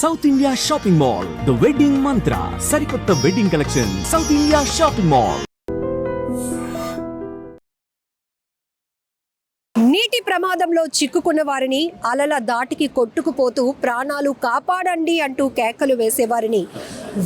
South India shopping mall the wedding Mantra సరికొత్త wedding collection south India shopping mall నీటి ప్రమాదంలో చిక్కుకున్న వారిని అలల దాటికి కొట్టుకుపోతూ ప్రాణాలు కాపాడండి అంటూ కేకలు వేసేవారిని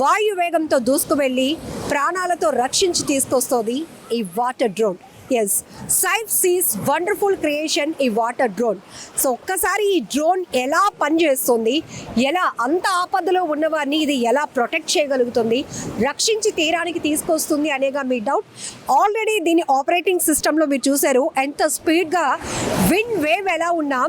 వాయు వేగంతో దూసుకువెళ్ళి ప్రాణాలతో రక్షించి తీసుకొస్తోంది ఈ water drone. Yes safe seas wonderful creation ఈ వాటర్ డ్రోన్ సో ఒక్కసారి ఈ డ్రోన్ ఎలా పనిచేస్తుంది ఎలా అంత ఆపదలో ఉన్నవారిని ఇది ఎలా ప్రొటెక్ట్ చేయగలుగుతుంది రక్షించి తీరానికి తీసుకొస్తుంది అనేగా మీ డౌట్ ఆల్రెడీ దీని ఆపరేటింగ్ సిస్టంలో మీరు చూశారు ఎంత స్పీడ్గా విండ్ వేవ్ ఎలా ఉన్నా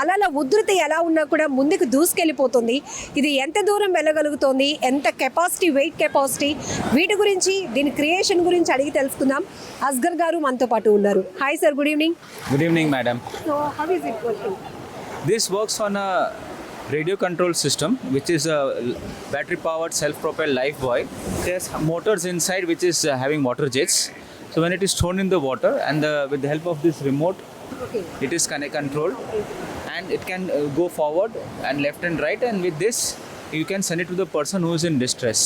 అలల ఉధృతి ఎలా ఉన్నా కూడా ముందుకు దూసుకెళ్ళిపోతుంది. ఇది ఎంత దూరం వెళ్ళగలుగుతుంది ఎంత కెపాసిటీ వెయిట్ కెపాసిటీ వీటి గురించి దీని క్రియేషన్ గురించి అడిగి తెలుసుకుందాం. అస్గర్ గారు మనతో పాటు ఉన్నారు hi sir good evening Good evening, madam. So how is it working This works on a radio control system, which is a battery powered self propelled life buoy. There's motors inside, which is uh, having water jets. So, when it is thrown in the water, and uh, with the help of this remote, okay it is connect controlled and it can uh, go forward and left and right. And with this, you can send it to the person who is in distress.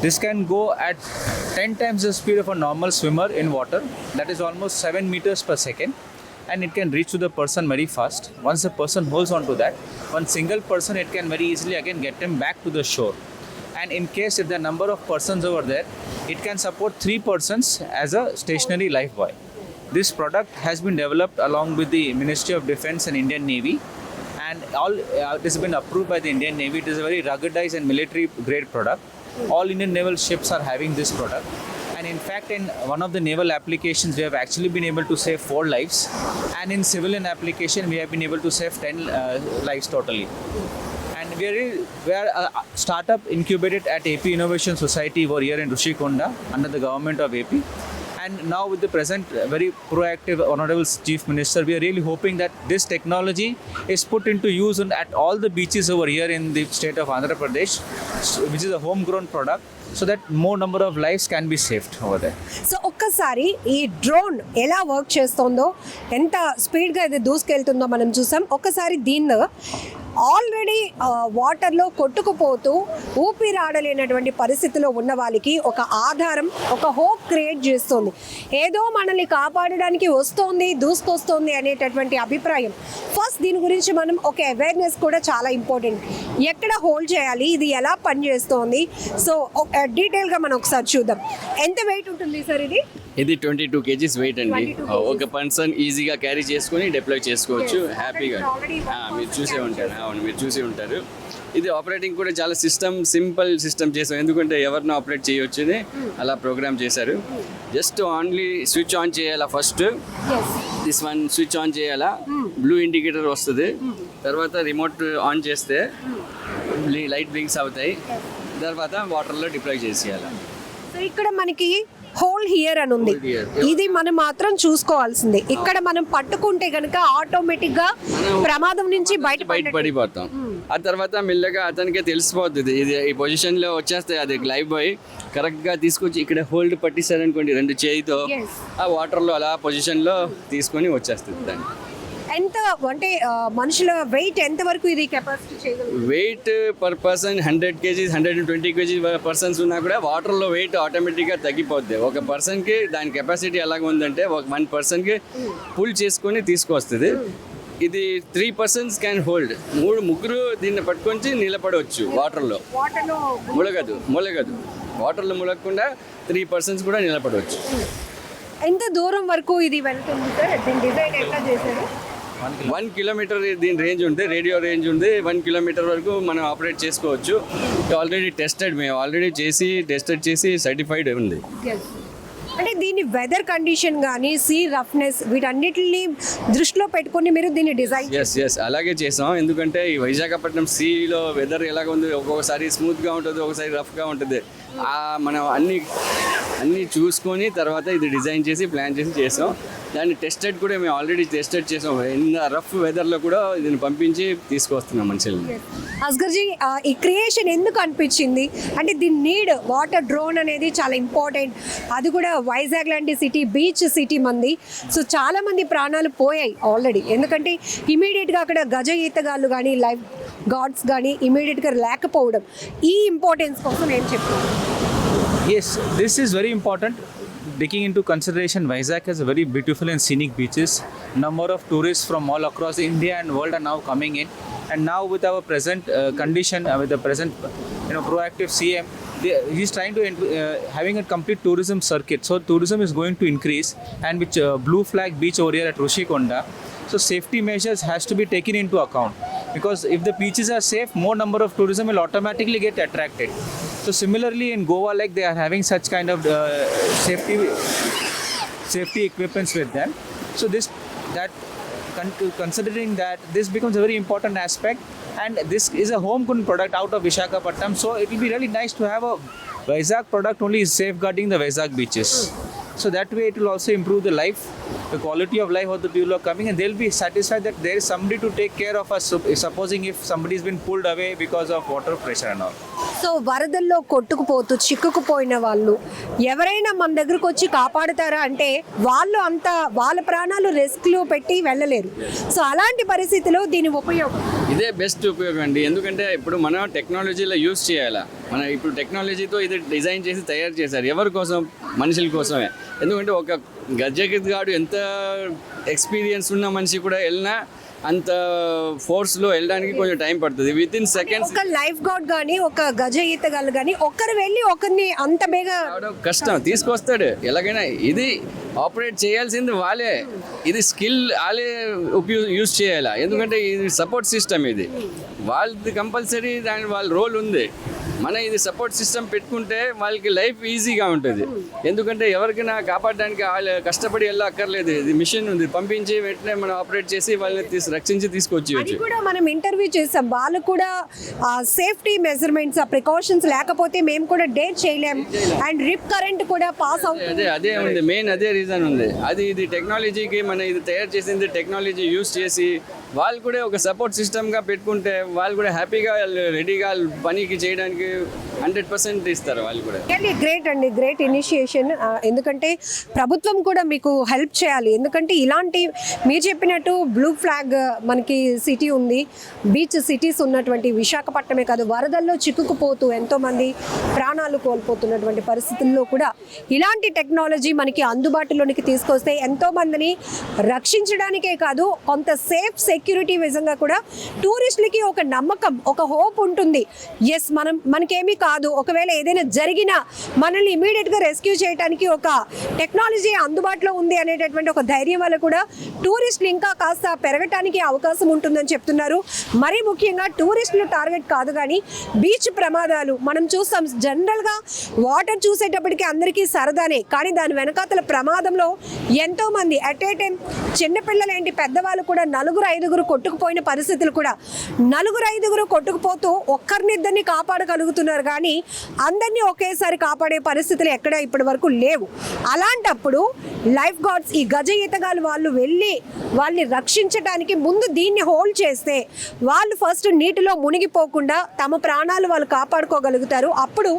This can go at 10 times the speed of a normal swimmer in water, that is almost 7 meters per second, and it can reach to the person very fast. Once the person holds on to that, one single person, it can very easily again get him back to the shore. And in case if the number of persons over there, it can support three persons as a stationary life buoy. This product has been developed along with the Ministry of Defense and Indian Navy, and all uh, it has been approved by the Indian Navy. It is a very ruggedized and military grade product. All Indian naval ships are having this product, and in fact, in one of the naval applications, we have actually been able to save four lives, and in civilian application, we have been able to save ten uh, lives totally. And we are, we are a startup incubated at AP Innovation Society over here in Rushikonda under the government of AP. And now with the present uh, very proactive Honorable Chief Minister, we are really hoping that this technology is put into use on- at all the beaches over here in the state of Andhra Pradesh, s- which is a homegrown product, so that more number of lives can be saved over there. So ఒక్కసారి ఈ drone ఎలా work చేస్తుందో ఎంత స్పీడ్గా ఇది దూసుకెళ్తుందో మనం చూసాం ఒక్కసారి దీన్ని ఆల్రెడీ వాటర్లో కొట్టుకుపోతూ ఊపిరాడలేనటువంటి పరిస్థితిలో ఉన్న వాళ్ళకి ఒక ఆధారం ఒక హోప్ క్రియేట్ చేస్తుంది. ఏదో మనల్ని కాపాడడానికి వస్తోంది దూసుకొస్తోంది అనేటటువంటి అభిప్రాయం. ఫస్ట్ దీని గురించి మనం ఒక అవేర్నెస్ కూడా చాలా ఇంపార్టెంట్ ఎక్కడ హోల్డ్ చేయాలి? ఇది ఎలా పనిచేస్తోంది సో డీటెయిల్గా మనం ఒకసారి చూద్దాం. ఎంత వెయిట్ ఉంటుంది సార్ ఇది? ఇది ట్వంటీ టూ కేజీస్ వెయిట్ అండి. 22 kgs. ఒక పర్సన్ ఈజీగా క్యారీ చేసుకొని డిప్లాయ్ చేసుకోవచ్చు. హ్యాపీగా మీరు చూసే ఉంటారు. అవును మీరు చూసే ఉంటారు. ఇది ఆపరేటింగ్ కూడా చాలా సిస్టమ్ సింపుల్ సిస్టమ్ చేసాం. ఎందుకంటే ఎవరిని ఆపరేట్ చేయొచ్చు అని అలా ప్రోగ్రామ్ చేశారు. జస్ట్ ఓన్లీ స్విచ్ ఆన్ చేయాలా first this one switch on చేయాలా? బ్లూ ఇండికేటర్ వస్తుంది. తర్వాత రిమోట్ ఆన్ చేస్తే లైట్ బ్లింక్స్ అవుతాయి. తర్వాత వాటర్లో డిప్లాయ్ చేసేయాలి. సో ఇక్కడ మనకి హోల్ హియర్ అని ఉంది. ఇది మనం మాత్రం చూసుకోవాల్సిందే. ఇక్కడ మనం పట్టుకుంటే గనుక ఆటోమేటిక్గా ప్రమాదం నుంచి బయట బయట పడిపోతాం ఆ తర్వాత మెల్లగా అతనికే తెలిసిపోతుంది ఇది. ఈ పొజిషన్లో వచ్చేస్తే అది లైవ్ బాయ్ కరెక్ట్గా తీసుకొచ్చి ఇక్కడ హోల్డ్ పట్టిస్తారు అనుకోండి రెండు చేయితో. ఆ వాటర్లో అలా పొజిషన్లో తీసుకొని వచ్చేస్తుంది దాన్ని. ఎంత అంటే మనుషుల వెయిట్ ఎంత వరకు ఇది కెపాసిటీ చేయగలరు weight per person hundred kgs hundred and twenty kg persons ఉన్నా కూడా వాటర్లో వెయిట్ ఆటోమేటిక్గా తగ్గిపోద్ది. ఒక పర్సన్కి దాని కెపాసిటీ ఎలాగ ఉందంటే ఒక వన్ పర్సన్కి పుల్ చేసుకొని తీసుకొస్తుంది. ఇది త్రీ పర్సన్స్ క్యాన్ హోల్డ్ మూడు ముగ్గురు దీన్ని పట్టుకొని నిలబడవచ్చు వాటర్లో వాటర్లో ములగదు ములగదు. వాటర్లో ములగకుండా త్రీ పర్సన్స్ కూడా నిలబడవచ్చు ఎంత దూరం వరకు ఇది వెళ్తుంది సార్ దీని డిజైన్ ఎట్లా చేశారు? వన్ కిలోమీటర్ దీని రేంజ్ ఉంది రేడియో రేంజ్ ఉంది వన్ కిలోమీటర్ వరకు మనం ఆపరేట్ చేసుకోవచ్చు. ఆల్రెడీ టెస్టెడ్ మేము ఆల్రెడీ చేసి టెస్టెడ్ చేసి సర్టిఫైడ్ ఉంది. అంటే దీని వెదర్ కండిషన్ కానీ సీ రఫ్నెస్ వీటన్నిటిని దృష్టిలో పెట్టుకొని మీరు దీన్ని డిజైన్ ఎస్ ఎస్ అలాగే చేసాం. ఎందుకంటే ఈ విశాఖపట్నం సీలో వెదర్ ఎలాగ ఉంది ఒక్కొక్కసారి స్మూత్గా ఉంటుంది ఒకసారి రఫ్గా ఉంటుంది. మనం అన్ని అన్నీ చూసుకొని తర్వాత ఇది డిజైన్ చేసి ప్లాన్ చేసి చేసాం. దాన్ని టెస్టెడ్ కూడా మేము ఆల్రెడీ టెస్టెడ్ చేసాం. ఇన్ రఫ్ వెదర్లో కూడా దీన్ని పంపించి తీసుకొస్తున్నాం మనుషుల్ని అస్గర్ జీ ఈ క్రియేషన్ ఎందుకు అనిపించింది? అంటే దీని నీడ్ వాటర్ డ్రోన్ అనేది చాలా ఇంపార్టెంట్. అది కూడా వైజాగ్ లాంటి సిటీ బీచ్ సిటీ మంది. సో చాలా మంది ప్రాణాలు పోయాయి ఆల్రెడీ. ఎందుకంటే ఇమీడియట్గా అక్కడ గజ ఈతగాళ్ళు కానీ లైఫ్ గాడ్స్ కానీ ఇమీడియట్గా లేకపోవడం ఈ ఇంపార్టెన్స్ కోసం ఏం చెప్తాను Yes, this is very important. Taking into consideration, Vizag has a very beautiful and scenic beaches. Number of tourists from all across India and world are now coming in. And now with our present uh, condition, uh, with the present, you know, proactive CM, they, he's trying to uh, having a complete tourism circuit. So tourism is going to increase, and with uh, Blue Flag Beach over here at Rushikonda, so safety measures has to be taken into account because if the beaches are safe, more number of tourism will automatically get attracted. So similarly in Goa, like they are having such kind of uh, safety safety equipments with them. So this that considering that this becomes a very important aspect, and this is a homegrown product out of Vishakhapatnam. So it will be really nice to have a Vizag product only safeguarding the Vizag beaches. So that way it will also improve the life, the quality of life of the people who are coming, and they'll be satisfied that there is somebody to take care of us. Supposing if somebody's been pulled away because of water pressure and all. So వరదల్లో కొట్టుకుపోతూ చిక్కుకుపోయిన వాళ్ళు ఎవరైనా మన దగ్గరకు వచ్చి కాపాడుతారా అంటే వాళ్ళు అంత వాళ్ళ ప్రాణాలు రెస్క్లో పెట్టి వెళ్ళలేరు సో అలాంటి పరిస్థితిలో దీని ఉపయోగం ఇదే బెస్ట్ ఉపయోగం అండి ఎందుకంటే ఇప్పుడు మనం టెక్నాలజీలో యూస్ చేయాలా మన ఇప్పుడు టెక్నాలజీతో ఇది డిజైన్ చేసి తయారు చేశారు ఎవరి కోసం మనుషుల కోసమే ఎందుకంటే ఒక గజ్జగిత్ గాడు ఎంత ఎక్స్పీరియన్స్ ఉన్న మనిషి కూడా వెళ్ళినా అంత ఫోర్స్లో వెళ్ళడానికి కొంచెం టైం పడుతుంది. విత్ ఇన్ సెకండ్స్ ఒక లైఫ్ గార్డ్ కానీ ఒక గజ ఈతగాళ్ళు కానీ ఒక్కరు వెళ్ళి ఒకరిని అంత బేగా కష్టం తీసుకొస్తాడు. ఎలాగైనా ఇది ఆపరేట్ చేయాల్సింది వాళ్ళే. ఇది స్కిల్ వాళ్ళే ఉపయూ యూజ్ చేయాలా? ఎందుకంటే ఇది సపోర్ట్ సిస్టమ్ ఇది. వాళ్ళది కంపల్సరీ దాని వాళ్ళ రోల్ ఉంది. మన ఇది సపోర్ట్ సిస్టమ్ పెట్టుకుంటే వాళ్ళకి లైఫ్ ఈజీగా ఉంటుంది. ఎందుకంటే ఎవరికైనా కాపాడడానికి వాళ్ళు కష్టపడి వెళ్ళక్కర్లేదు ఇది మిషన్ ఉంది. పంపించి వెంటనే మనం ఆపరేట్ చేసి వాళ్ళని తీసి రక్షించి తీసుకొచ్చి కూడా మనం ఇంటర్వ్యూ చేసాం. వాళ్ళు కూడా సేఫ్టీ మెజర్మెంట్స్ ఆ ప్రికాషన్స్ లేకపోతే మేము కూడా డేట్ చేయలేం. అండ్ రిప్ కరెంట్ కూడా పాస్ అవుతుంది అదే అదే ఉంది. మెయిన్ అదే రీజన్ ఉంది. అది ఇది టెక్నాలజీకి మన ఇది తయారు చేసింది టెక్నాలజీ యూస్ చేసి వాళ్ళు కూడా ఒక సపోర్ట్ సిస్టమ్గా పెట్టుకుంటే వాళ్ళు కూడా హ్యాపీగా రెడీగా పనికి చేయడానికి హండ్రెడ్ పర్సెంట్ ఇస్తారు వాళ్ళు కూడా. గ్రేట్ అండి. గ్రేట్ ఇనిషియేషన్ ఎందుకంటే ప్రభుత్వం కూడా మీకు హెల్ప్ చేయాలి. ఎందుకంటే ఇలాంటి మీరు చెప్పినట్టు బ్లూ ఫ్లాగ్ మనకి సిటీ ఉంది. బీచ్ సిటీస్ ఉన్నటువంటి విశాఖపట్నమే కాదు వరదల్లో చిక్కుకుపోతూ ఎంతోమంది ప్రాణాలు కోల్పోతున్నటువంటి పరిస్థితుల్లో కూడా ఇలాంటి టెక్నాలజీ మనకి అందుబాటులోనికి తీసుకొస్తే ఎంతోమందిని రక్షించడానికే కాదు కొంత సేఫ్ సెక్యూరిటీ విధంగా కూడా టూరిస్టులకి ఒక నమ్మకం ఒక హోప్ ఉంటుంది. ఎస్ మనం మనకేమీ కాదు. ఒకవేళ ఏదైనా జరిగినా మనల్ని ఇమీడియట్గా రెస్క్యూ చేయడానికి ఒక టెక్నాలజీ అందుబాటులో ఉంది అనేటటువంటి ఒక ధైర్యం వల్ల కూడా టూరిస్టులు ఇంకా కాస్త పెరగటానికి అవకాశం ఉంటుందని చెప్తున్నారు. మరీ ముఖ్యంగా టూరిస్టులు టార్గెట్ కాదు కానీ బీచ్ ప్రమాదాలు మనం చూస్తాం జనరల్గా వాటర్ చూసేటప్పటికి అందరికీ సరదానే. కానీ దాని వెనకాతల ప్రమాదంలో ఎంతోమంది అట్ ఏ టైం చిన్నపిల్లలు ఏంటి పెద్దవాళ్ళు కూడా నలుగురు ఐదుగురు కొట్టుకుపోయిన పరిస్థితులు కూడా. నలుగురు ఐదుగురు కొట్టుకుపోతూ ఒక్కరినిద్దరిని కాపాడగలుగుతున్నారు కానీ అందరినీ ఒకేసారి కాపాడే పరిస్థితులు ఎక్కడ ఇప్పటి వరకు లేవు. అలాంటప్పుడు లైఫ్ గార్డ్స్ ఈ గజ ఈతగాలు వాళ్ళు వెళ్ళి వాళ్ళని రక్షించడానికి ముందు దీన్ని హోల్డ్ చేస్తే వాళ్ళు ఫస్ట్ నీటిలో మునిగిపోకుండా తమ ప్రాణాలు వాళ్ళు కాపాడుకోగలుగుతారు. అప్పుడు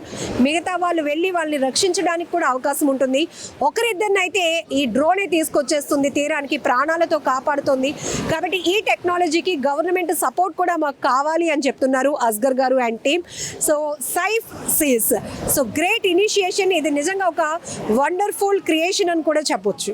మిగతా వాళ్ళు వెళ్ళి వాళ్ళని రక్షించడానికి కూడా అవకాశం ఉంటుంది. ఒకరిద్దరిని అయితే ఈ డ్రోనే తీసుకొచ్చేస్తుంది తీరానికి ప్రాణాలతో కాపాడుతుంది. కాబట్టి ఈ టెక్నాలజీకి గవర్నమెంట్ సపోర్ట్ కూడా మాకు కావాలి అని చెప్తున్నారు అస్గర్ గారు and team. So safe seas. So great initiation. ఇది నిజంగా ఒక వండర్ఫుల్ క్రియేషన్ అని కూడా చెప్పొచ్చు.